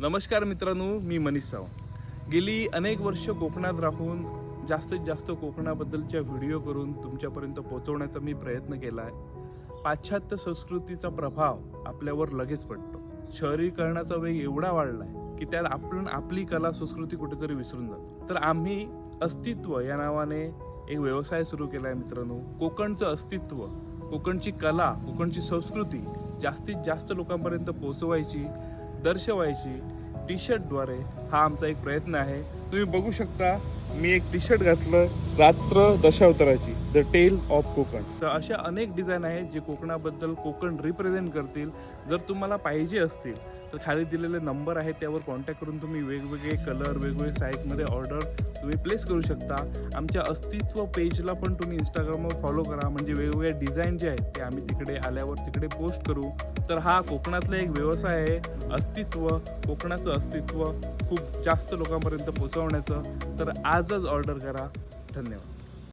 नमस्कार मित्रांनो मी मनीष सावंत. गेली अनेक वर्ष कोकणात राहून जास्तीत जास्त कोकणाबद्दलच्या व्हिडिओ करून तुमच्यापर्यंत पोहोचवण्याचा मी प्रयत्न केला आहे पाश्चात्य संस्कृतीचा प्रभाव आपल्यावर लगेच पडतो. शहरीकरणाचा वेग एवढा वाढला आहे की त्यात आपण आपली कला संस्कृती कुठेतरी विसरून जातो. तर आम्ही अस्तित्व या नावाने एक व्यवसाय सुरू केला आहे मित्रांनो. कोकणचं अस्तित्व कोकणची कला कोकणची संस्कृती जास्तीत जास्त लोकांपर्यंत पोहोचवायची दर्शवायची टी शर्टद्वारे हा आमचा एक प्रयत्न आहे. तुम्ही बघू शकता मी एक टी शर्ट घातलं रात्र दशावताराची द टेल ऑफ कोकण तर अशा अनेक डिझाईन आहेत जे कोकणाबद्दल कोकण रिप्रेझेंट करतील. जर तुम्हाला पाहिजे असतील तर खाली दिलेले नंबर आहेत त्यावर कॉन्टॅक्ट करून तुम्ही वेगवेगळे कलर वेगवेगळे साईजमध्ये ऑर्डर तुम्ही प्लेस करू शकता. आमच्या अस्तित्व पेजला पण तुम्ही इंस्टाग्रामवर फॉलो करा. म्हणजे वेगवेगळे डिझाईन जे आहेत ते आम्ही तिकडे आल्यावर तिकडे पोस्ट करू. तर हा कोकणातला एक व्यवसाय आहे अस्तित्व. कोकणाचं अस्तित्व खूप जास्त लोकांपर्यंत पोचवण्याचं तर आजच ऑर्डर करा. धन्यवाद.